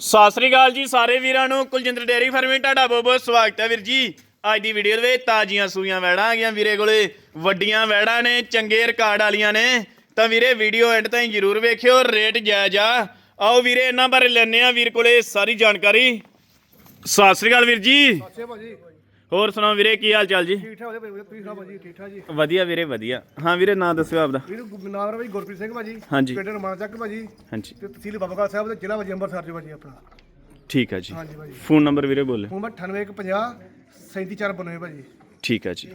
ਸਤਿ ਸ੍ਰੀ ਅਕਾਲ ਜੀ ਸਾਰੇ ਵੀਰਾਂ ਨੂੰ। ਕੁਲਜਿੰਦਰ ਡੇਅਰੀ ਫਾਰਮਿੰਗ ਤੁਹਾਡਾ ਬਹੁਤ ਬਹੁਤ ਸਵਾਗਤ ਹੈ ਵੀਰ ਜੀ। ਅੱਜ ਦੀ ਵੀਡੀਓ ਦੇ ਵਿੱਚ ਤਾਜ਼ੀਆਂ ਸੂਈਆਂ ਵੈੜਾਂ ਆ ਗਈਆਂ ਵੀਰੇ ਕੋਲੇ। ਵੱਡੀਆਂ ਵੈੜਾਂ ਨੇ, ਚੰਗੇ ਰਿਕਾਰਡ ਵਾਲੀਆਂ ਨੇ। ਤਾਂ ਵੀਰੇ ਵੀਡੀਓ ਐਂਡ ਤਾਈਂ ਜਰੂਰ ਵੇਖਿਓ ਰੇਟ ਜਾਇਜ਼ ਆ। ਆਓ ਵੀਰੇ, ਇਹਨਾਂ ਬਾਰੇ ਲੈਣੇ ਆ ਵੀਰ ਕੋਲੇ ਸਾਰੀ ਜਾਣਕਾਰੀ। ਸਤਿ ਸ੍ਰੀ ਅਕਾਲ ਵੀਰ ਜੀ। ਅੱਛੇ ਭਾਜੀ। ਹੋਰ ਸੁਣਾਓ ਵੀਰੇ ਕੀ ਹਾਲ ਚਾਲ ਜੀ? ਠੀਕ ਠਾਕ ਵਧੀਆ। ਤੁਸੀਂ ਸੁਣਾਓ ਭਾਜੀ ਠੀਕ ਠਾਕ ਜੀ? ਵਧੀਆ ਵੀਰੇ ਵਧੀਆ। ਹਾਂ ਵੀਰੇ ਨਾਂ ਦੱਸਿਓ ਆਪਦਾ। ਵੀਰ ਨਾਮ ਹੈ ਭਾਜੀ ਗੁਰਪ੍ਰੀਤ ਸਿੰਘ ਭਾਜੀ। ਹਾਂਜੀ। ਪਿੰਡ ਰਮਾਨ ਚੱਕ ਭਾਜੀ। ਹਾਂਜੀ। ਤੇ ਤਹਿਸੀਲ ਬਾਬਾ ਸਾਹਿਬ ਤੇ ਜ਼ਿਲ੍ਹਾ ਭਾਜੀ ਅੰਮ੍ਰਿਤਸਰ ਜੀ ਭਾਜੀ ਆਪਣਾ। ਠੀਕ ਹੈ ਜੀ। ਹਾਂਜੀ ਭਾਜੀ। ਫੋਨ ਨੰਬਰ ਵੀਰੇ ਬੋਲੇ। ਹੁਣ ਮੈਂ 9850 37492 ਭਾਜੀ। ਠੀਕ ਹੈ ਜੀ।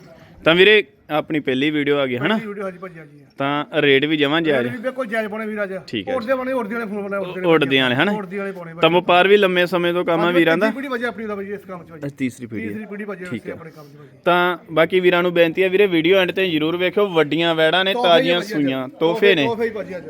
ਤਾਂ ਵੀਰੇ ਆਪਣੀ ਪਹਿਲੀ ਵੀਡੀਓ ਆ ਗਈ ਹਨਾ? ਇਹ ਵੀਡੀਓ ਹਾਂਜੀ ਭਾਜੀ ਹਾਂਜੀ ਤਾਂ ਰੇਟ ਵੀ ਜਮਾਂ ਜਾਇਜ਼ ਵੀ ਬਿਲਕੁਲ ਜਾਇਜ਼ ਪਾਉਣੇ ਵੀਰ ਅੱਜ। ਠੀਕ ਹੈ। ਉੜਦੇ ਬਣੇ ਉੜਦੇ ਵਾਲੇ ਫੋਨ ਬਣਾ ਉੜਦੇ ਵਾਲੇ ਹਨਾ? ਉੜਦੇ ਵਾਲੇ ਪਾਉਣੇ ਤਾਂ ਵਪਾਰ ਵੀ ਲੰਮੇ ਸਮੇਂ ਤੋਂ ਕੰਮ ਆ ਵੀਰਾਂ ਦਾ। ਪੀੜੀ ਭਾਜੀ ਆਪਣੀ ਦਾ ਭਾਜੀ ਇਸ ਕੰਮ ਚ ਅੱਜ ਤੀਸਰੀ ਪੀੜ੍ਹੀ ਤੀਸਰੀ ਪੀੜੀ ਭਾਜੀ ਠੀਕ ਹੈ। ਤਾਂ ਬਾਕੀ ਵੀਰਾਂ ਨੂੰ ਬੇਨਤੀ ਹੈ ਵੀਰੇ ਵੀਡੀਓ ਐਂਡ ਤੇ ਜਰੂਰ ਵੇਖਿਓ। ਵੱਡੀਆਂ ਵੈੜਾਂ ਨੇ ਤਾਜ਼ੀਆਂ ਸੂਈਆਂ। ਤੋਹਫੇ ਨੇ।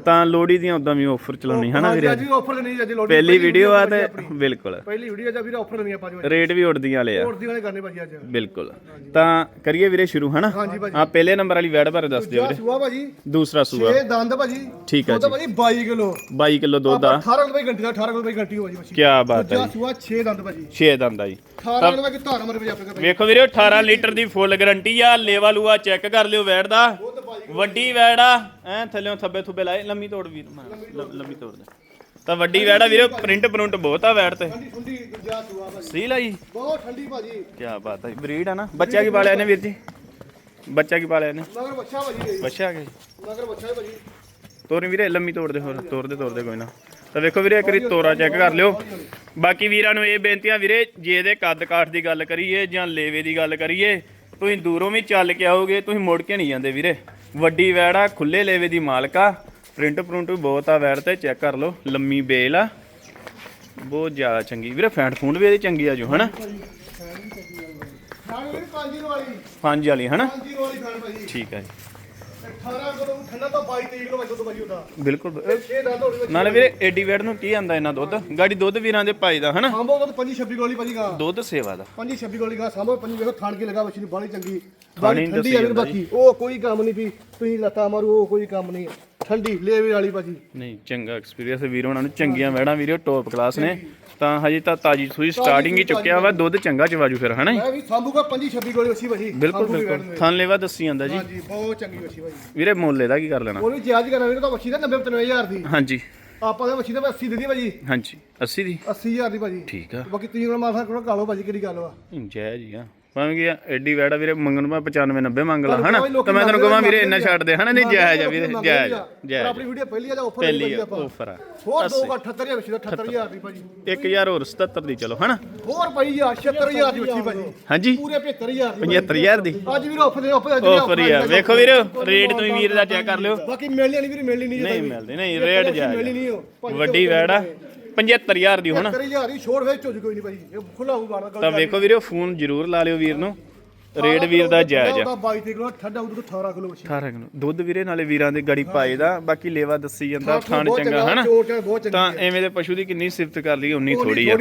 ਤਾਂ ਲੋਹੜੀ ਦੀਆਂ ਉਦਾਂ ਵੀ ਆਫਰ ਚਲਾਉਣੀ ਹਨਾ ਵੀਰੇ? ਅੱਜ ਆਫਰ ਨਹੀਂ ਅੱਜ ਲੋੜ ਪਹਿਲੀ ਵੀਡੀਓ ਆ ਤੇ ਬਿਲਕੁਲ। ਪਹਿਲੀ ਵੀਡੀਓ ਅੱਜ ਵੀਰ ਆਫਰ ਨਹੀਂ ਆਪਾਂ ਜੀ ਰੇਟ ਵੀ ਉੱਡਦੀਆਂ ਵਾਲੇ ਆ। ਉੜਦੀ ਵਾਲੇ ਕਰਨੇ ਭਾਜੀ ਅੱਜ। ਬਿਲਕੁਲ। ਤਾਂ ਕਰੀਏ ਵੀਰੇ ਸ਼ੁਰੂ ਹਨਾ? ਹਾਂਜੀ ਭਾਜੀ। ਆ ਪਹਿਲੇ ਨੰਬਰ ਵਾਲੀ ਵੈੜ ਬਾਰੇ ਦੱਸ ਦਿਓ ਜਾ ਵੀਰੇ। ਸੂਆ ਭਾਜੀ। ਦੂਸਰਾ ਸੂਆ। ਇਹ ਦੰਦ ਭਾਜੀ। ਠੀਕ ਹੈ ਦੁੱਧ ਭਾਜੀ 22 ਕਿਲੋ। 22 ਕਿਲੋ ਦੁੱਧ ਆ। 18 ਰੁਪਏ ਘੰਟੀ ਦਾ 18 ਰੁਪਏ ਘੰਟੀ ਹੋ ਜੀ ਮੱਛੀ। ਕੀ ਬਾਤ ਹੈ ਜਾ ਜੀ। ਸੂਆ 6 ਦੰਦ ਭਾਜੀ। 6 ਦੰਦ ਆ ਜੀ। 18 ਰੁਪਏ ਕਿ ਧਾਰਾ ਮਰ ਆਪਣੇ ਕੋਲ ਵੇਖੋ ਵੀਰੇ 18 ਲੀਟਰ ਦੀ ਫੁੱਲ ਗਾਰੰਟੀ ਆ। ਲੇਵਾ ਲੂਆ ਚੈੱਕ ਕਰ ਲਿਓ ਵੈੜ ਦਾ। ਵੱਡੀ ਵੈੜ ਆ। ਐ ਥੱਲੇੋਂ ਥੱਬੇ ਥੁੱਬੇ ਲਾਏ। ਲੰਮੀ ਤੋੜ ਵੀਰ ਲੰਮੀ ਤੋੜ। ਦੇ। ਤਾਂ ਵੱਡੀ ਵੈੜ ਆ ਵੀਰੇ ਪ੍ਰਿੰਟ ਪ੍ਰਿੰਟ ਬਹੁਤ ਆ ਵੈੜ ਤੇ। ਠੰਡੀ ਠੰਡੀ ਜਾ ਸੂਆ ਭਾਜੀ। ਸੀ ਲਾ ਜੀ ਬਹੁਤ ਠੰਡੀ ਭਾਜੀ। ਕੀ ਬਾਤ ਹੈ ਬਰੀਡ ਆ ਨਾ। ਬੱਚਾ ਕੀ ਪਾਲਿਆ ਨੇ ਵੀਰ ਜੀ? ਬੱਚਾ ਕੀ ਪਾਲਿਆ ਨੇ ਮਗਰ ਬੱਚਾ ਭਾਜੀ ਬੱਚਾ ਆ ਗਿਆ ਜੀ ਮਗਰ ਬੱਚਾ ਹੈ ਭਾਜੀ। ਤੋਰੀ ਵੀਰੇ ਲੰਮੀ ਤੋੜ ਦੇ ਹੋਰ ਤੋੜ ਦੇ ਤੋੜ ਦੇ ਕੋਈ ਨਾ। ਤਾਂ ਵੇਖੋ ਵੀਰੇ ਇੱਕ ਵਾਰੀ ਤੋਰਾ ਚੈੱਕ ਕਰ ਲਿਓ। ਬਾਕੀ ਵੀਰਾਂ ਨੂੰ ਇਹ ਬੇਨਤੀਆਂ ਵੀਰੇ ਜੇ ਇਹਦੇ ਕੱਦ ਕਾਠ ਦੀ ਗੱਲ ਕਰੀਏ ਜਾਂ ਲੇਵੇ ਦੀ ਗੱਲ ਕਰੀਏ ਤੁਸੀਂ ਦੂਰੋਂ ਵੀ ਚੱਲ ਕੇ ਆਓਗੇ ਤੁਸੀਂ ਮੁੜ ਕੇ ਨਹੀਂ ਜਾਂਦੇ ਵੀਰੇ। ਵੱਡੀ ਵੈੜ ਖੁੱਲੇ ਲੇਵੇ ਦੀ ਮਾਲਕਾ ਪ੍ਰਿੰਟ ਪ੍ਰਿੰਟ ਵੀ ਬਹੁਤ ਆ ਵੈੜ ਤੇ ਚੈੱਕ ਕਰ ਲਓ ਲੰਮੀ ਬੇਲ ਆ। ਬਹੁਤ ਜ਼ਿਆਦਾ ਚੰਗੀ। ਵੀਰੇ ਫੈਂਟ ਫੂੰਡ ਵੀ ਇਹਦੀ ਚੰਗੀ ਆ ਜੋ ਹਨਾ? ਖਾਣ ਵੀ 5 ਕਿਲੋ ਵਾਲੀ ਪੰਜ ਵਾਲੀ ਹਨਾ? 5 ਕਿਲੋ ਵਾਲੀ ਖਾਣ ਭਾਜੀ। ਠੀਕ ਹੈ ਜੀ। 18 ਕਿਲੋ ਠੰਡਾ ਤਾਂ 22 23 ਕਿਲੋ ਦੁੱਧ ਭਾਜੀ ਉਹਦਾ। ਬਿਲਕੁਲ। 6 ਦੰਦ ਹੋਣੀ ਨਾਲੇ ਵੀਰੇ ਏਡੀ ਵੈੜ ਨੂੰ ਕੀ ਆਂਦਾ ਇਹਨਾਂ ਦੁੱਧ? ਗਾੜੀ ਦੁੱਧ ਵੀਰਾਂ ਦੇ ਪਾਈ ਦਾ ਹਨਾ? ਸਾਂਭੋ ਤਾਂ 25 26 ਕਿਲੋ ਵਾਲੀ ਭਾਜੀ ਗਾ। ਦੁੱਧ ਸੇਵਾ ਦਾ। 25 26 ਕਿਲੋ ਵਾਲੀ ਗਾ ਸਾਂਭੋ 25 ਵੇਖੋ ਖਾਣ ਕੀ ਲਗਾ ਨੂੰ ਬਾਹਲੀ ਚੰਗੀ। ਨੀ ਠੰਡੀ ਆ ਬਾਕੀ। ਉਹ ਕੋਈ ਕੰਮ ਨਹੀਂ ਵੀ ਤੁਸੀਂ ਲੱਤਾਂ ਮਾਰੂ ਉਹ ਕੋਈ ਕੰਮ ਨਹੀਂ। ਠੰਡੀ ਲੇਵੇ ਵਾਲੀ ਭਾਜੀ। ਨਹੀਂ ਚੰਗਾ ਐਕਸਪੀਰੀਅੰਸ ਵੀਰ ਉਹਨਾਂ ਨੂੰ। ਚੰਗੀਆਂ ਵੈੜਾਂ ਵੀਰੇ ਟੌਪ ਕਲਾਸ ਨੇ। ਤਾਂ ਹਜੇ ਤਾਂ ਤਾਜੀ ਸੂਈ ਸਟਾਰਟਿੰਗ ਹੀ ਚੁੱਕਿਆ ਵਾ ਦੁੱਧ ਚੰਗਾ ਚਵਾਜੂ ਫਿਰ ਹਨਾ ਮੈਂ ਵੀ ਸਾਂਭੂਗਾ 25 26 ਕਿਲੋ ਬੱਚੀ ਭਾਜੀ ਬਿਲਕੁਲ ਬਿਲਕੁਲ। ਵੈਣ ਥਣ ਲੈਵਾ ਦੱਸੀ ਜਾਂਦਾ ਜੀ। ਹਾਂਜੀ ਬਹੁਤ ਚੰਗੀ ਬੱਚੀ ਭਾਜੀ। ਵੀਰੇ ਮੁੱਲ ਇਹਦਾ ਕੀ ਕਰ ਲੈਣਾ? ਉਹ ਵੀ ਜਾਇਜ਼ ਕਰਾਂ ਵੀਰ ਤਾਂ ਬੱਚੀ ਦਾ 90 95000 ਦੀ। ਹਾਂਜੀ। ਆਪਾਂ ਦੇ ਬੱਚੀ ਦਾ 80 ਦੇ ਦੀ ਭਾਜੀ। ਹਾਂਜੀ 80 ਦੀ? 80000 ਦੀ ਭਾਜੀ। ਠੀਕ ਆ। ਬਾਕੀ ਤੁਸੀਂ ਕੋਲ ਮਾਸਾ ਕੋਲ ਕਾਲੋ ਭਾਜੀ ਕਿਹੜੀ ਗੱਲ ਵਾ। ਜੈ ਜੀ ਆ। ਭਾਵੇਂ ਕਿ ਐਡੀ ਵੈੜਾ ਵੀਰੇ ਮੰਗਣ ਮੈਂ 95 90 ਮੰਗ ਲਾ ਹਨਾ? ਤਾਂ ਮੈਂ ਤੈਨੂੰ ਕਹਾਂ ਆ, ਵੀਰੇ ਇੰਨਾ ਛੱਡ ਦੇ ਹਨਾ? ਨਹੀਂ ਜਾਇਜ਼ ਆ ਆ, ਵੀਰੇ ਜਾਇਜ਼ ਆ। ਜਾਇਜ਼। ਆਪਣੀ ਵੀਡੀਓ ਪਹਿਲੀ ਆ ਜਾਂ ਆਫਰ ਪਹਿਲੀ ਆਫਰ ਆ ਹੋਰ ਦੋ ਘੱਟ 78000 ਵਿੱਚ 78000 ਦੀ ਭਾਜੀ। 1000 ਹੋਰ 77 ਦੀ ਚਲੋ ਹਨਾ? ਹੋਰ ਭਾਈ ਯਾਰ 76000 ਦੀ ਬੱਚੀ ਭਾਜੀ। ਹਾਂਜੀ? ਪੂਰੇ 75000 ਦੀ 75000 ਦੀ? ਅੱਜ ਵੀਰ ਆਫਰ ਦੇ ਆਫਰ ਆਫਰ ਆ ਵੇਖੋ ਵੀਰ ਰੇਟ ਤੁਸੀਂ ਵੀਰ ਦਾ ਚੈੱਕ ਕਰ ਲਿਓ। ਬਾਕੀ ਮਿਲਣੀ ਨਹੀਂ ਵੀਰ ਮਿਲਣੀ ਨਹੀਂ ਨਹੀਂ ਮਿਲਦੇ ਨਹੀਂ ਰੇਟ ਮਿਲਣੀ ਜਾਇਜ਼ ਵੱਡੀ ਵੈੜ ਆ। 75000 ਦੀ ਹੁਣ। 75000 ਦੀ ਛੋੜ ਵੇਚ ਹੋ ਕੋਈ ਨਹੀਂ ਭਾਜੀ। ਇਹ ਖੁੱਲਾ ਹੋਊਗਾ ਬਾਹਰ ਤਾਂ ਵੇਖੋ ਵੀਰੇ ਫੋਨ ਜ਼ਰੂਰ ਲਾ ਲਿਓ ਵੀਰ ਨੂੰ। ਰੇਟ ਵੀਰ ਦਾ ਜਾਇਜ਼ ਆ। 22 ਕਿਲੋ ਠੰਡਾ ਉਦੋਂ 18 ਕਿਲੋ ਬੱਚੀ 18 ਕਿਲੋ। ਦੁੱਧ ਵੀਰੇ ਨਾਲੇ ਵੀਰਾਂ ਦੇ ਗੜੀ ਪਾਏ ਦਾ ਬਾਕੀ ਲੇਵਾ ਦੱਸੀ ਜਾਂਦਾ ਥਾਣ ਚੰਗਾ ਹਨਾ? ਤਾਂ ਐਵੇਂ ਦੇ ਪਸ਼ੂ ਦੀ ਕਿੰਨੀ ਸਿਫਤ ਕਰ ਲਈ ਉਨੀ ਥੋੜੀ ਆ।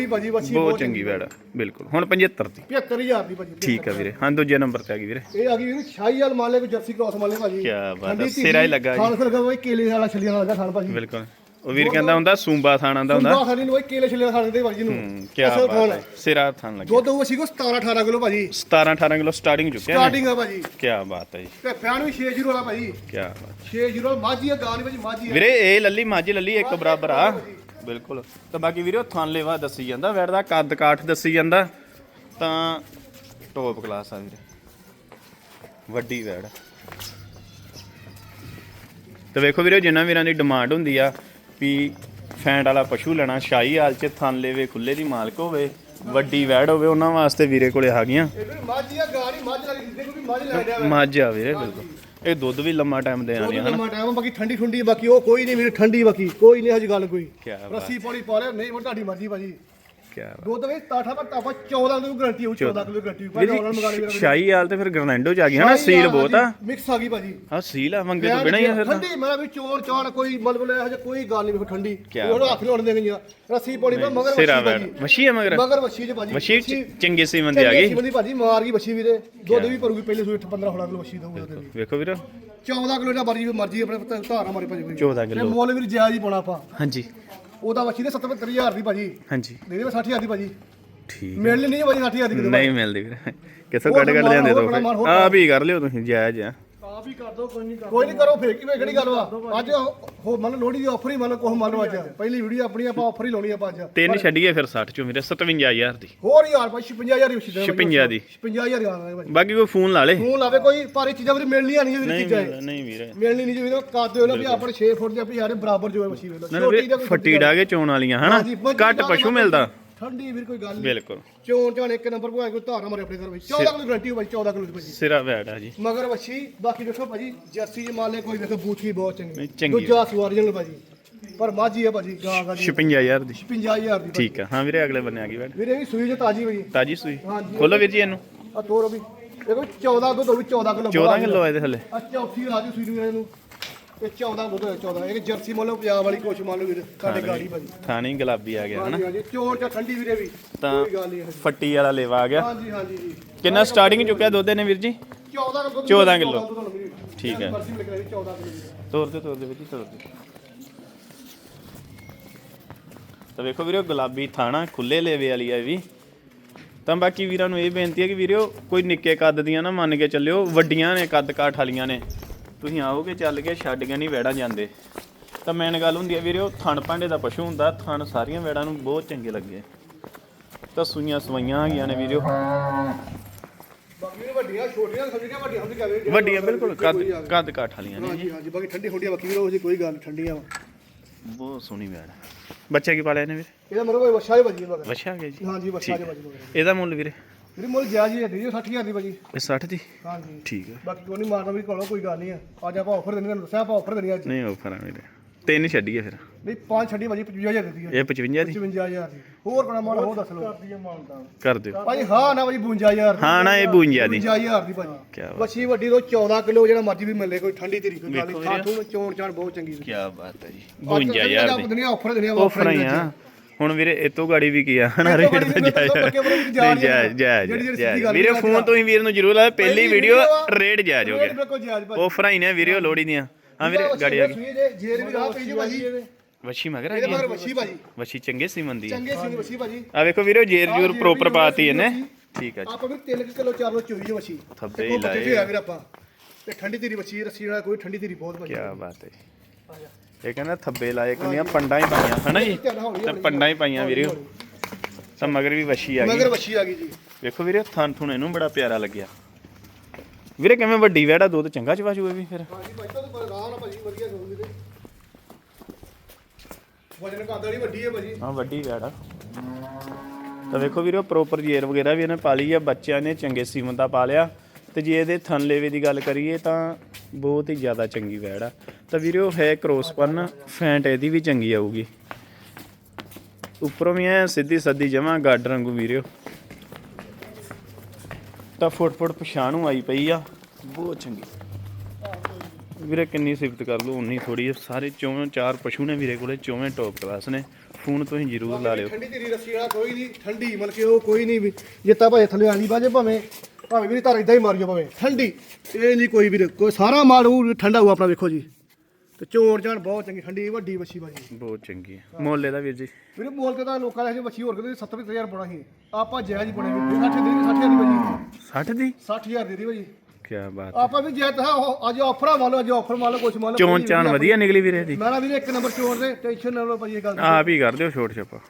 ਬਹੁਤ ਚੰਗੀ ਵੈੜ ਬਿਲਕੁਲ ਹੁਣ 75 ਦੀ। 75000 ਦੀ ਭਾਜੀ ਠੀਕ ਆ ਵੀਰੇ। ਹਾਂ ਦੂਜੇ ਨੰਬਰ ਤੇ ਆ ਗਈ ਵੀਰੇ। ਇਹ ਆ ਗਈ ਵੀਰ ਸ਼ਾਹੀ ਵਾਲ ਮਾਲੇ ਕੋ ਜਰਸੀ ਕ੍ਰਾਸ ਮਾਲੇ ਭਾਜੀ। ਕਿਆ ਬਾਤ ਸਿਰਾ ਹੀ ਲੱਗਾ ਜੀ। ਖਾਣ ਫਿਰ ਲਗਾ ਕੇਲੇ ਵਾਲਾ ਛਲੀਆਂ ਵਾਲਾ ਖਾਣ ਭਾਜੀ। ਬਿਲਕੁਲ। ਉਹ ਵੀਰ ਕਹਿੰਦਾ ਹੁੰਦਾ ਸੂੰਬਾ ਥਾਣਾ ਆਂਦਾ ਹੁੰਦਾ। ਸੁੰਬਾ ਖਾਣੀ ਨੂੰ ਉਹ ਕੇਲੇ ਛਲੀਆਂ ਖਾਣ ਦੇ ਭਾਜੀ ਨੂੰ। ਹੂੰ, ਕੀ ਅਸਲ ਬਾਤ ਖਾਣ ਹੈ। ਸਿਰਾ ਥਾਣ ਲੱਗਾ। ਦੁੱਧ ਉਹ ਸੀ ਕੋ 17 18 ਕਿਲੋ ਭਾਜੀ। 17 18 ਕਿਲੋ ਸਟਾਰਟਿੰਗ ਚੁੱਕਿਆ ਸਟਾਰਟਿੰਗ ਆ ਭਾਜੀ। ਕੀ ਬਾਤ ਹੈ ਜੀ। ਤੇ ਫੈਨ ਵੀ 6 ਜ਼ੀਰੋ ਵਾਲਾ ਭਾਜੀ। ਕੀ ਬਾਤ 6 ਜ਼ੀਰੋ ਮਾਝੀ ਆ ਗਾਂ ਨਹੀਂ ਭਾਜੀ ਮਾਝੀ ਆ। ਵੀਰੇ ਇਹ ਲੱਲੀ ਮੱਝ ਲੱਲੀ ਇੱਕ ਬਰਾਬਰ ਆ। ਬਿਲਕੁਲ। ਤਾਂ ਬਾਕੀ ਵੀਰੇ ਉਹ ਥਣ ਲੈਵਾ ਦੱਸੀ ਜਾਂਦਾ ਵੈੜ ਦਾ ਕੱਦ ਕਾਠ ਦੱਸੀ ਜਾਂਦਾ। ਤਾਂ ਟੌਪ ਕਲਾਸ ਆ ਵੀਰੇ। ਵੱਡੀ ਵੈੜ। ਤੇ ਵੇਖੋ ਵੀਰੇ ਜਿੰਨਾ ਵੀਰਾਂ ਦੀ ਡਿਮਾਂਡ ਹੁੰਦੀ ਆ ਵੀ ਫੈਂਟ ਵਾਲਾ ਪਸ਼ੂ ਲੈਣਾ ਸ਼ਾਹੀ ਹਾਲ ਚ ਥਣ ਲੈਵੇ ਖੁੱਲੇ ਦੀ ਮਾਲਕ ਹੋਵੇ ਵੱਡੀ ਵੈੜ ਹੋਵੇ ਉਹਨਾਂ ਵਾਸਤੇ ਵੀਰੇ ਕੋਲੇ ਆ ਗਈਆਂ। ਮਾਝੀ ਆ ਵੀਰੇ ਬਿਲਕੁਲ। ਇਹ ਦੁੱਧ ਵੀ ਲੰਮਾ ਟਾਈਮ ਦੇ ਆਉਂਦੀਆਂ ਹਨਾ? ਲੰਮਾ ਟਾਈਮ ਬਾਕੀ ਠੰਡੀ ਠੁੰਡੀ ਬਾਕੀ ਉਹ ਕੋਈ ਨਹੀਂ ਵੀਰ ਠੰਡੀ ਬਾਕੀ ਕੋਈ ਨਹੀਂ ਹਜ ਗੱਲ ਕੋਈ। ਰੱਸੀ ਪੌੜੀ ਪਾ ਲਿਆ ਨਹੀਂ ਹੁਣ ਤੁਹਾਡੀ ਮਰਜ਼ੀ ਭਾਜੀ। ਕੀ ਬਾਤ। ਦੁੱਧ ਵਿੱਚ ਤਾਠਾ ਪਰ ਆਪਾਂ 14 ਕਿਲੋ ਗਾਰੰਟੀ ਹੋਊ 14 ਕਿਲੋ ਗਾਰੰਟੀ ਭਾਜੀ ਉਹਨਾਂ ਮੰਗਾ ਲਈ ਸ਼ਾਹੀ ਹਾਲ ਤੇ ਫਿਰ ਗਰਨੈਂਡੋ ਚ ਆ ਗਈ ਹਨਾ ਸੀਲ ਬਹੁਤ ਆ। ਮਿਕਸ ਆ ਗਈ ਭਾਜੀ। ਹਾਂ ਸੀਲ ਆ ਮੰਗੇ ਤੋਂ ਬਿਨਾ ਹੀ ਆ ਫਿਰ ਤਾਂ। ਠੰਡੀ ਮੈਂ ਵੀ ਚੋਰ ਚਾਣ ਕੋਈ ਮਤਲਬ ਇਹੋ ਜਿਹਾ ਕੋਈ ਗੱਲ ਨਹੀਂ ਠੰਡੀ। ਕਿਆ ਉਹ ਹੱਥ ਲਾਉਣ ਦੇ ਗਈਆਂ ਰੱਸੀ ਪੌੜੀ ਪਰ ਮਗਰ ਸਿਰਾ ਵੈੜ ਭਾਜੀ। ਮੱਛੀ ਆ ਮਗਰ? ਮਗਰ ਵੱਛੀ ਚ ਭਾਜੀ। ਮੱਛੀ ਚ ਚੰਗੇ ਸੀਮਨ ਦੀ ਆ ਗਈ ਦੀ ਭਾਜੀ ਮਾਰ ਗਈ ਵੱਛੀ ਵੀਰੇ ਦੁੱਧ ਵੀ ਭਰੂਗੀ ਪਹਿਲੇ ਸੂਏ 15 16 ਕਿਲੋ ਵੱਛੀ ਦਊਗਾ ਉਹਦੇ ਵੀ। ਵੇਖੋ ਵੀਰ। 14 ਕਿਲੋ ਦਾ ਮਰਜ਼ੀ ਮਰਜ਼ੀ ਆਪਣੇ ਧਾਰਾ ਮਾਰੇ ਭਾਜੀ 14 ਇਹ ਕਿਲੋ। ਮੁੱਲ ਵੀ ਜਾਇਜ਼ ਹੀ ਪਾਉਣਾ ਆਪਾਂ। ਹਾਂਜੀ। ਉਹਦਾ ਵੱਛੀ ਦੇ 70000 ਦੀ ਭਾਜੀ। ਹਾਂਜੀ। ਦੇ ਦੇ 60000 ਦੀ ਭਾਜੀ। ਠੀਕ ਮਿਲਣੀ ਨਹੀਂ ਭਾਜੀ 60000 ਦੀ ਕਿਤੇ ਨਹੀਂ ਮਿਲਦੀ ਵੀਰੇ ਹੋਰ ਕੱਢ ਕੱਢ ਮਾਲ, ਲਿਆਂਦੇ ਹੋਰ ਦੋ ਮਾਲ, ਹੋਰ ਆ ਵੀ ਕਰ ਲਿਓ ਤੁਸੀਂ ਜਾਇਜ਼ ਆ। ਆਪ ਹੀ ਕਰ ਦੋ ਕੋਈ ਨਹੀਂ ਕੋਈ ਨਹੀਂ ਕਰੋ ਫੇਰ ਕਿਵੇਂ ਕਿਹੜੀ ਗੱਲ ਵਾ? ਅੱਜ ਹੋ ਮੰਨ ਲੋਹੜੀ ਦੀ ਆਫਰ ਹੀ ਮੰਨ ਕੋਹ ਮੰਨ ਲਓ ਅੱਜ। ਪਹਿਲੀ ਵੀਡੀਓ ਆਪਣੀ ਆਪਾਂ ਆਫਰ ਹੀ ਲਾਉਣੀ ਆਪਾਂ ਅੱਜ। ਤਿੰਨ ਛੱਡੀਏ ਫਿਰ 60 ਚੋਂ ਵੀਰੇ 57000 ਦੀ। ਹੋਰ ਯਾਰ ਭਾਈ 56000 ਦੀ ਵੱਛੀ ਦੇ। 56 ਦੀ 56000 ਦੀ ਆਣਾ ਭਾਈ ਬਾਕੀ ਕੋਈ ਫੋਨ ਲਾ ਲੇ। ਫੋਨ ਲਾਵੇ ਕੋਈ ਪਰ ਇਹ ਚੀਜ਼ਾਂ ਵੀ ਮਿਲਣੀਆਂ ਨਹੀਂ ਜਿਹੜੀ ਚੀਜ਼ਾਂ ਨਹੀਂ ਵੀਰੇ। ਮਿਲਣੀ ਨਹੀਂ ਜਿਵੇਂ ਕਾਦੇ ਹੋ ਲੋ ਵੀ ਆਪਣੇ 6 ਫੁੱਟ ਦੇ ਆਪਣੀ ਯਾਰੇ ਬਰਾਬਰ ਜੋ ਹੈ ਵੱਛੀ ਵੇਖ ਨਾ ਲਓ ਵੀਰੇ ਫੱਟੀ ਡਾਗੇ ਚੋਣ ਵਾਲੀਆਂ ਹਨਾ? ਘੱਟ ਪਸ਼ੂ ਮਿਲਦਾ। ਠੰਡੀ ਵੀਰ ਕੋਈ ਗੱਲ ਨਹੀਂ ਬਿਲਕੁਲ। ਚੋਣ ਚਾਣ ਇੱਕ ਨੰਬਰ ਕੋਈ ਧਾਰਾ ਮਾਰੇ ਆਪਣੇ ਘਰ ਵਿੱਚ। 14 ਕਿਲੋ ਗਰੰਟੀ ਭਾਈ 14 ਕਿਲੋ ਦੀ। ਭਾਜੀ ਸਿਰਾ ਵੈੜ ਆ ਜੀ। ਮਗਰ ਵੱਛੀ ਬਾਕੀ ਦੇਖੋ ਭਾਜੀ ਜਰਸੀ ਜੇ ਮਾਲੇ ਕੋਈ ਦੇਖੋ ਬੂਥੀ ਬਹੁਤ ਚੰਗੀ। ਚੰਗੀ ਦੂਜਾ ਸਵਾਰੀਆਂ ਨੂੰ ਭਾਜੀ। ਪਰ ਮਾਝੀ ਹੈ ਭਾਜੀ ਗਾਂ ਗਾਂ ਦੀ 56000 ਦੀ। 55000 ਦੀ। ਠੀਕ ਆ। ਹਾਂ ਵੀਰੇ ਅਗਲੇ ਬੰਨੇ ਆ ਗਈ ਵੈੜ ਵੀਰੇ ਵੀ ਸੂਈ ਜੋ ਤਾਜੀ ਭਾਜੀ ਤਾਜੀ ਸੂਈ। ਹਾਂਜੀ। ਖੋਲੋ ਵੀਰ ਜੀ ਇਹਨੂੰ। ਆ ਤੋਰ ਵੀ। ਦੇਖੋ 14 ਦੁੱਧ ਹੋਵੇ 14 ਕਿਲੋ। 14 ਕਿਲੋ ਇਹਦੇ ਥੱਲੇ ਆ ਚੌਥੀ ਰਾਜੂ ਸੂਈ ਨੂੰ ਇਹਨੂੰ। ਤੇ 14 ਦੁੱਧ ਹੋਇਆ 14 ਇਹ ਜਰਸੀ ਮੰਨ ਲਓ ਪੰਜਾਬ ਵਾਲੀ ਕੁਛ ਮੰਨ ਲਓ ਵੀਰੇ ਸਾਡੇ ਗਾੜੀ ਭਾਜੀ। ਥਾਣੀ ਗੁਲਾਬੀ ਆ ਗਿਆ ਹਨਾ? ਹਾਂਜੀ ਹਾਂਜੀ ਚੋਣ ਚ ਠੰਡੀ ਵੀਰੇ ਵੀ ਤਾਂ ਕੋਈ ਗੱਲ ਨਹੀਂ ਫੱਟੀ ਵਾਲਾ ਲੇਵਾ ਆ ਗਿਆ। ਹਾਂਜੀ ਹਾਂਜੀ ਜੀ। ਕਿੰਨਾ ਸਟਾਰਟਿੰਗ ਚੁੱਕਿਆ ਦੁੱਧ ਨੇ ਵੀਰ ਜੀ? 14 ਕਿਲੋ। 14 ਕਿਲੋ। ਠੀਕ ਹੈ। ਮਰਜ਼ੀ ਲਿਖ ਲਈ 14 ਕਿਲੋ ਤੋਰ ਦੇ ਤੋਰ ਦੇ ਵੀਰ ਜੀ ਤੋਰ ਦੇ ਤਾਂ ਵੇਖੋ ਵੀਰੋ ਗੁਲਾਬੀ ਥਾਣਾ ਖੁੱਲੇ ਲੇਵੇ ਵਾਲੀ ਆ ਇਹ ਵੀ। ਤਾਂ ਬਾਕੀ ਵੀਰਾਂ ਨੂੰ ਇਹ ਬੇਨਤੀ ਹੈ ਕਿ ਵੀਰੋ ਕੋਈ ਨਿੱਕੇ ਕੱਦ ਦੀਆਂ ਨਾ ਮੰਨ ਕੇ ਚੱਲਿਓ ਵੱਡੀਆਂ ਨੇ ਕੱਦ ਕਾਠ ਵਾਲੀਆਂ ਨੇ। ਤੁਸੀਂ ਆਓਗੇ ਚੱਲ ਕੇ ਛੱਡ ਕੇ ਨਹੀਂ ਵੈੜਾਂ ਜਾਂਦੇ। ਤਾਂ ਮੇਨ ਗੱਲ ਹੁੰਦੀ ਹੈ ਵੀਰੋ ਥਣ ਭਾਂਡੇ ਦਾ ਪਸ਼ੂ ਹੁੰਦਾ ਥਣ ਸਾਰੀਆਂ ਵੈੜਾਂ ਨੂੰ ਬਹੁਤ ਚੰਗੇ ਲੱਗੇ। ਤਾਂ ਸੂਈਆਂ ਸਵਾਈਆਂ ਹੈਗੀਆਂ ਨੇ ਵੀਰੋ ਬਾਕੀ ਵੱਡੀਆਂ ਛੋਟੀਆਂ ਸਮਝੀਆਂ ਵੱਡੀਆਂ ਹੁੰਦੀਆਂ ਵੀਰੇ ਵੱਡੀਆਂ ਬਿਲਕੁਲ ਕੱਦ ਕੱਦ ਕਾਠ ਵਾਲੀਆਂ ਨੇ। ਹਾਂਜੀ ਹਾਂਜੀ ਬਾਕੀ ਠੰਡੀ ਹੁੰਦੀਆਂ ਬਾਕੀ ਵੀਰੇ ਉਹ ਜੀ ਕੋਈ ਗੱਲ ਨੀ, ਠੰਡੀਆਂ ਵਾ। ਬਹੁਤ ਸੋਹਣੀ ਵੈੜ। ਬੱਚੇ ਕੀ ਪਾਲਿਆ ਨੇ ਵੀਰੇ? ਇਹਦਾ ਮਰੋ ਕੋਈ ਵਛਾ ਹੀ ਵੱਜੀ ਮਗਰ ਵਛਾ ਗਿਆ ਜੀ। ਹਾਂਜੀ ਵਛਾ ਦੇ ਵੱਜੀ ਮਗਰ ਇਹਦਾ ਮੁੱਲ ਵੀਰੇ? ਵੀਰੇ ਮੁੱਲ ਜਾਇਜ਼ ਹੀ ਹੈ ਜੀ 60000 ਦੀ ਭਾਜੀ ਇਹ 60 ਦੀ ਹਾਂਜੀ। ਠੀਕ ਹੈ ਬਾਕੀ ਕੋਈ ਨਹੀਂ ਮਾਰਨਾ ਵੀ ਕੋਲੋਂ ਕੋਈ ਗੱਲ ਨਹੀਂ ਆ। ਅੱਜ ਆਪਾਂ ਆਫਰ ਦੇਣੀ ਤੁਹਾਨੂੰ ਦੱਸਿਆ ਆਪਾਂ ਆਫਰ ਦੇਣੀ ਅੱਜ। ਨਹੀਂ ਆਫਰ ਆ ਵੀਰੇ। ਤਿੰਨ ਛੱਡੀਏ ਫਿਰ। ਨਹੀਂ ਪੰਜ ਛੱਡੀ ਭਾਜੀ 55000 ਦਿੱਤੀ ਹੈ ਇਹ 55 ਦੀ? 55000 ਦੀ। ਹੋਰ ਬਣਾ ਮਾਲ ਹੋਰ ਦੱਸ ਲਓ। ਕਰਦੀ ਮਾਨਤਾ ਕਰ ਦਿਓ। ਭਾਜੀ ਹਾਂ ਨਾ ਭਾਜੀ 52000 ਹਾਂ ਨਾ ਇਹ 52 ਦੀ। 55000 ਦੀ ਭਾਜੀ ਕੀ ਬਾਤ। ਵੱਛੀ ਵੱਡੀ ਤੋਂ 14 ਕਿਲੋ ਜਿਹੜਾ ਮਰਜ਼ੀ ਵੀ ਮਿਲੇ ਕੋਈ ਠੰਡੀ ਤੇਰੀ ਕੋਈ ਗੱਲ ਨਹੀਂ ਚਾਣ ਬਹੁਤ ਚੰਗੀ ਕੀ ਬਾਤ ਹੈ ਜੀ। 52000 ਦੀ। ਦੁਨੀਆ ਆਫਰ ਦੇਣੀ ਆ ਆਫਰ ਹੀ ਆ। ਹੁਣ ਵੀਰੇ ਇਹ ਤੋਂ ਗਾੜੀ ਵੀ ਕੀ ਆ? ਹਨਾ ਰੇਟ ਤੇ ਜਾਇਜ਼ ਜਾਇਜ਼ ਜਾਇਜ਼ ਵੀਰੇ ਫੋਨ ਤੁਸੀਂ ਵੀਰ ਨੂੰ ਜ਼ਰੂਰ ਲਾਓ ਪਹਿਲੀ ਵੀਡੀਓ ਰੇਟ ਜਾਇਜ਼ ਹੋ ਗਿਆ ਆਫਰਾਂ ਹੀ ਨੇ ਵੀਡੀਓ ਲੋੜੀ ਦੀਆਂ। ਹਾਂ ਵੀਰੇ ਗਾੜੀ ਆ ਗਈ। ਜੇਰ ਵੀ ਰਾਹ ਪਈ ਜੀ ਭਾਜੀ ਇਹਦੇ। ਵੱਛੀ ਮਗਰ ਆ ਗਈ। ਵੱਛੀ ਭਾਜੀ। ਵੱਛੀ ਚੰਗੇ ਸੀਮਨ ਦੀ ਆ। ਚੰਗੇ ਸੀ ਵੱਛੀ ਭਾਜੀ। ਆ ਵੇਖੋ ਵੀਰੇ ਜੇਰ ਜੂਰ ਪ੍ਰੋਪਰ ਪਾਤੀ ਇਹਨੇ। ਠੀਕ ਆ ਜੀ। ਆਪਾਂ ਵੀ 3 ਕਿਲੋ 4 ਚੋਈ ਹੈ ਵੱਛੀ। ਥੱਬੇ ਹੀ ਲਾਏ। ਆ ਵੀਰ ਤੇ ਠੰਡੀ ਤੇਰੀ ਵੱਛੀ ਰੱਸੀ ਨਾਲ ਕੋਈ ਠੰਡੀ ਤੇਰੀ ਬਹੁਤ ਭਾਜੀ। ਕੀ ਬਾਤ ਹੈ। ਜੀ। ਇਹ ਕਹਿੰਦਾ ਥੱਬੇ ਲਾਏ ਕੰਨੀਆਂ ਪੰਡਾਂ ਹੀ ਪਾਈਆਂ ਹਨਾ ਜੀ? ਤੇ ਪੰਡਾਂ ਹੀ ਪਾਈਆਂ ਵੀਰੇ। ਤਾਂ ਮਗਰ ਵੀ ਵਸ਼ੀ ਆ ਮਗਰ ਗਈ ਵੱਛੀ ਆ ਗਈ ਜੀ। ਵੇਖੋ ਵੀਰੇ ਥਣ ਥੁਣ ਇਹਨੂੰ ਬੜਾ ਪਿਆਰਾ ਲੱਗਿਆ। ਵੀਰੇ ਕਿਵੇਂ ਵੱਡੀ ਵੈੜਾ ਦੁੱਧ ਚੰਗਾ ਚਵਾ ਜੂਏ ਵੀ ਫਿਰ। ਹਾਂਜੀ ਭਾਈ ਤੋਂ ਬਲਗਾਹ ਨਾ ਭਾਜੀ ਵਧੀਆ ਸੋਚਦੇ ਤੇ ਵਜਨ ਕਾਂਦਾ ਨਹੀਂ ਵੱਡੀ ਹੈ ਭਾਜੀ। ਹਾਂ ਵੱਡੀ ਵੈੜਾ। ਤਾਂ ਵੇਖੋ ਵੀਰੇ ਪ੍ਰੋਪਰ ਜੇਰ ਵਗੈਰਾ ਵੀ ਇਹਨੇ ਪਾ ਲਈ ਆ ਬੱਚਿਆਂ ਨੇ ਚੰਗੇ ਸੀਮਨ ਦਾ ਪਾ ਲਿਆ। ਤੇ ਜੇ ਇਹਦੇ ਥਣ ਲੇਵੇ ਦੀ ਗੱਲ ਕਰੀਏ ਤਾਂ ਬਹੁਤ ਹੀ ਜ਼ਿਆਦਾ ਚੰਗੀ ਵੈੜ ਆ। ਤਾਂ ਵੀਰੇ ਹੈ ਕ੍ਰੋਸਪਨ, ਫੈਂਟ ਇਹਦੀ ਵੀ ਚੰਗੀ ਆਊਗੀ। ਉੱਪਰੋਂ ਵੀ ਐ ਸਿੱਧੀ ਸੱਦੀ ਜਮਾ ਗੱਡ ਰੰਗੂ ਵੀਰਿਓ ਤਾਂ ਫੁੱਟ ਫੁੱਟ ਪਛਾਣੂ ਆਈ ਪਈ ਆ, ਬਹੁਤ ਚੰਗੀ। ਵੀਰੇ ਕਿੰਨੀ ਸਿਫਤ ਕਰ ਲਓ ਉਨੀ ਥੋੜੀ ਸਾਰੇ ਚੌਵੇਂ, ਚਾਰ ਪਸ਼ੂ ਨੇ ਵੀਰੇ ਕੋਲੇ, ਚੌਵੇਂ ਟੌਪ ਕਲਾਸ ਨੇ। ਫੋਨ ਤੁਸੀਂ ਜ਼ਰੂਰ ਲਾ ਲਿਓ। ਠੰਡੀ ਤੇਰੀ ਰੱਸੀ ਵਾਲਾ ਕੋਈ ਨਹੀਂ, ਠੰਡੀ ਮਤਲਬ ਕਿ ਉਹ ਕੋਈ ਨਹੀਂ ਜਿੱਤਾ ਭਾਵੇਂ ਥੱਲੇ ਆਲੀ ਬਾਜੇ ਭਾਵੇਂ ਭਾਵੇਂ ਵੀ ਧਰ ਇਦਾਂ ਹੀ ਮਾਰਿਓ ਭਾਵੇਂ। ਠੰਡੀ। ਇਹ ਨਹੀਂ ਕੋਈ ਵੀ ਕੋਈ ਸਾਰਾ ਮਾਲ ਉਹ ਠੰਡਾ ਹੋਊ ਆਪਣਾ ਵੇਖੋ ਜੀ। ਤੇ ਚੋਣ ਚਾਣ ਬਹੁਤ ਚੰਗੀ ਠੰਡੀ ਵੱਡੀ ਵੱਛੀ ਭਾਜੀ। ਬਹੁਤ ਚੰਗੀ ਹੈ ਮੁੱਲ ਇਹਦਾ ਵੀਰ ਜੀ। ਵੀਰੇ ਬੋਲ ਕੇ ਤਾਂ ਲੋਕਾਂ ਨੇ ਵੱਛੀ ਹੋਰ ਕਹਿੰਦੇ 70000 ਬਣਾ ਸੀ। ਆਪਾਂ ਜਾਇਜ਼ ਹੀ ਬਣੇ ਵੀ 60 ਦੇ 60000 ਦੀ ਭਾਜੀ। 60 ਦੀ? 60000 ਦੇ ਦੀ ਭਾਜੀ। ਕੀ ਬਾਤ ਆਪਾਂ ਵੀ ਜੇ ਤਾਂ ਉਹ ਅੱਜ ਆਫਰ ਲਓ ਅੱਜ ਆਫਰ ਲਓ ਕੁਛ ਮੰਨ ਲਓ ਚੋਣ ਚਾਣ ਵਧੀਆ ਨਿਕਲੀ ਵੀਰੇ ਇਹਦੀ। ਮੈਂ ਨਾ ਵੀਰੇ ਇੱਕ ਨੰਬਰ ਚੋਣ ਦੇ ਟੈਨਸ਼ਨ ਨਾ ਲਓ ਭਾਜੀ ਇਹ ਗੱਲ ਦੀ। ਆਪ ਹੀ ਕਰ ਦਿਓ ਛੋਟ ਛਪਾ।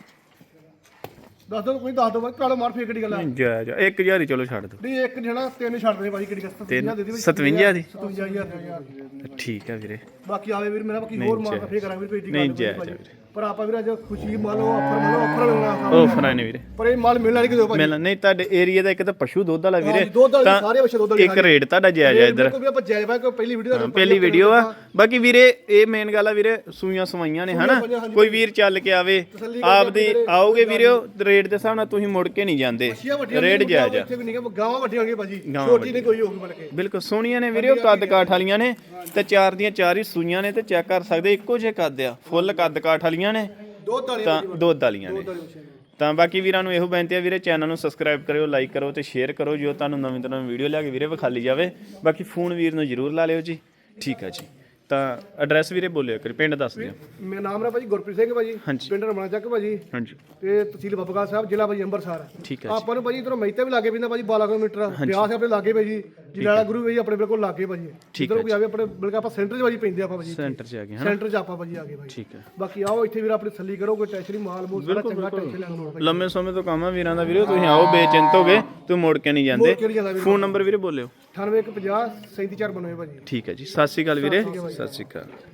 ਦੱਸ ਦੋ ਕੋਈ ਦੱਸ ਦੋ ਭਾਈ ਕਾਲੋ ਮਾਰ ਫੇਰ ਕਿਹੜੀ ਗੱਲ ਆ? ਨਹੀਂ ਜਾ ਜਾ 1000 ਹੀ ਚਲੋ ਛੱਡ ਦਿਓ। ਨਹੀਂ ਇੱਕ ਜਣਾ ਤਿੰਨ ਛੱਡ ਦੇ ਭਾਜੀ ਕਿਹੜੀ ਗੱਲ ਤਿੰਨ 57 ਦੇ ਦੀ? 57 ਦੀ 57000 ਠੀਕ ਹੈ ਵੀਰੇ। ਬਾਕੀ ਆਵੇ ਵੀਰ ਮੇਰਾ ਬਾਕੀ ਹੋਰ ਮਾਰ ਫੇਰ ਕਰਾਂਗੇ ਵੀਰ ਏਡੀ ਨਹੀਂ, ਭਾਜੀ। ਆ ਵੀਰੇ। ਪਰ ਆਪਾਂ ਵੀਰ ਅੱਜ ਖੁਸ਼ੀ ਮੰਨ ਲਓ ਆਫਰ ਮੰਨ ਲਓ ਆਫਰ ਲੈਣਾ ਉਹ ਫਰਾਂ ਨੇ ਵੀਰੇ। ਪਰ ਇਹ ਮਾਲ ਮਿਲਣਾ ਨਹੀਂ ਕਿਦੋਂ ਭਾਜੀ। ਮਿਲ ਨਹੀਂ ਤੁਹਾਡੇ ਏਰੀਆ ਦਾ ਇੱਕ ਤਾਂ ਪਸ਼ੂ ਦੁੱਧ ਵਾਲਾ ਵੀਰੇ। ਵਾਲੇ ਸਾਰੇ ਬੱਚੇ ਦੁੱਧ ਵਾਲੇ ਇੱਕ ਰੇਟ ਤੁਹਾਡਾ ਜਾਇਜ਼ ਆ ਇੱਧਰ। ਕੋਈ ਆਪਾਂ ਜਾਇਜ਼ ਕੋਈ ਪਹਿਲੀ ਵੀਡੀਓ ਦਾ ਪਹਿਲੀ ਵੀਡੀਓ ਆ ਬਾਕੀ ਵੀਰੇ ਇਹ ਮੇਨ ਗੱਲ ਆ ਵੀਰੇ ਸੂਈਆਂ ਸਵਾਈਆਂ ਨੇ ਹਨਾ। ਕੋਈ ਵੀਰ ਚੱਲ ਕੇ ਆਵੇ ਆਪਦੀ ਵੀਰੇ, ਆਓਗੇ ਵੀਰੋ ਰੇਟ ਦੇ ਹਿਸਾਬ ਨਾਲ ਤੁਸੀਂ ਮੁੜ ਕੇ ਨਹੀਂ ਜਾਂਦੇ। ਰੇਟ ਜਾਇਜ਼ ਆ। ਇੱਥੇ ਵੀ ਨਹੀਂ ਗਾ, ਗਾਵਾਂ ਵੱਡੀਆਂ ਹੋਣਗੀਆਂ ਭਾਜੀ। ਛੋਟੀ ਨਹੀਂ ਕੋਈ ਹੋਊਗੀ ਬਣ ਕੇ ਬਿਲਕੁਲ ਸੋਹਣੀਆਂ ਨੇ ਵੀਰੇ ਕੱਦ ਕਾਠ ਵਾਲੀਆਂ ਨੇ ਤੇ ਚਾਰ ਦੀਆਂ ਚਾਰ ਹੀ ਸੂਈਆਂ ਨੇ ਤੇ ਚੈੱਕ ਕਰ ਸਕਦੇ ਇੱਕੋ ਜਿਹੇ ਕੱਦ ਆ ਫੁੱਲ ਕੱਦ ਕਾਠ ਵਾਲੀਆਂ ਨੇ? ਦੁੱਧ ਵਾਲੀਆਂ ਤਾਂ ਦੁੱਧ ਵਾਲੀਆਂ ਨੇ। ਤਾਂ ਬਾਕੀ ਵੀਰਾਂ ਨੂੰ ਇਹੋ ਬੇਨਤੀ ਹੈ ਵੀਰੇ ਚੈਨਲ ਨੂੰ ਸਬਸਕ੍ਰਾਈਬ ਕਰਿਓ ਲਾਈਕ ਕਰੋ ਤੇ ਸ਼ੇਅਰ ਕਰੋ ਜੋ ਤੁਹਾਨੂੰ ਨਵੀਂ ਤੋਂ ਨਵੀਂ ਵੀਡੀਓ ਲਿਆ ਕੇ ਵੀਰੇ ਵਿਖਾਲੀ ਜਾਵੇ। ਬਾਕੀ ਫੋਨ ਵੀਰ ਨੂੰ ਜ਼ਰੂਰ ਲਾ ਲਿਓ ਜੀ। ਠੀਕ ਆ ਜੀ। ਤਾਂ ਐਡਰੈਸ ਵੀਰੇ ਬੋਲਿਓ ਕਰੀ ਪਿੰਡ ਦੱਸ ਦਿਓ। ਮੇਰਾ ਨਾਮ ਹੈ ਭਾਜੀ ਗੁਰਪ੍ਰੀਤ ਸਿੰਘ ਭਾਜੀ। ਹਾਂਜੀ। ਪਿੰਡ ਰਮਣਾ ਚੱਕ ਭਾਜੀ। ਹਾਂਜੀ। ਤੇ ਤਹਿਸੀਲ ਬੱਬਗਾ ਸਾਹਿਬ ਜ਼ਿਲ੍ਹਾ ਭਾਜੀ ਅੰਮ੍ਰਿਤਸਰ। ਠੀਕ ਹੈ ਜੀ। ਆਪਾਂ ਨੂੰ ਭਾਜੀ ਇਧਰੋਂ ਮਹਿਤੇ ਵੀ ਲਾਗੇ ਪੈਂਦਾ ਭਾਜੀ 12 ਕਿਲੋਮੀਟਰ। ਬਿਆਸ ਆਪਣੇ ਲਾਗੇ ਭਾਜੀ ਜਿਲਾਲਾ ਗੁਰੂ ਭਾਜੀ ਆਪਣੇ ਬਿਲਕੁਲ ਲਾਗੇ ਭਾਜੀ। ਠੀਕ ਇਧਰੋਂ ਕੋਈ ਆਵੇ ਆਪਣੇ ਬਿਲਕੁਲ ਆਪਾਂ ਸੈਂਟਰ 'ਚ ਭਾਜੀ ਪੈਂਦੇ ਆਪਾਂ ਭਾਜੀ ਸੈਂਟਰ 'ਚ ਆ ਗਏ ਹਾਂ ਸੈਂਟਰ 'ਚ ਆਪਾਂ ਭਾਜੀ ਆਗੇ ਭਾਜੀ। ਠੀਕ ਹੈ। ਬਾਕੀ ਆਓ ਇੱਥੇ ਵੀਰ ਆਪਣੀ ਤਸੱਲੀ ਕਰੋ ਕੋਈ ਟੈਨਸ਼ਨ ਨਹੀਂ ਮਾਲ ਮੂਲ ਸਾਰਾ ਚੰਗਾ ਟੈਨਸ਼ਨ ਲੈਣ ਨੂੰ ਭਾਜੀ। ਲੰਮੇ ਸਮੇਂ ਤੋਂ ਕੰਮ ਆ ਵੀਰਾਂ ਦਾ ਵੀਰੇ ਤੁਸੀਂ ਆਓ ਬੇਚਿੰਤ ਹੋਗੇ ਤੂੰ ਮੁੜ ਕੇ ਨਹੀਂ ਜਾਂਦੇ। ਫੋਨ ਨੰਬਰ ਵੀਰੇ। ਬੋਲਿਓ। 9850 3794 ਭਾਜੀ। ਠੀਕ ਹੈ ਜੀ ਸਤਿ ਸ਼੍ਰੀ ਅਕਾਲ ਵੀਰੇ ਸਤਿ ਸ਼੍ਰੀ ਅਕਾਲ।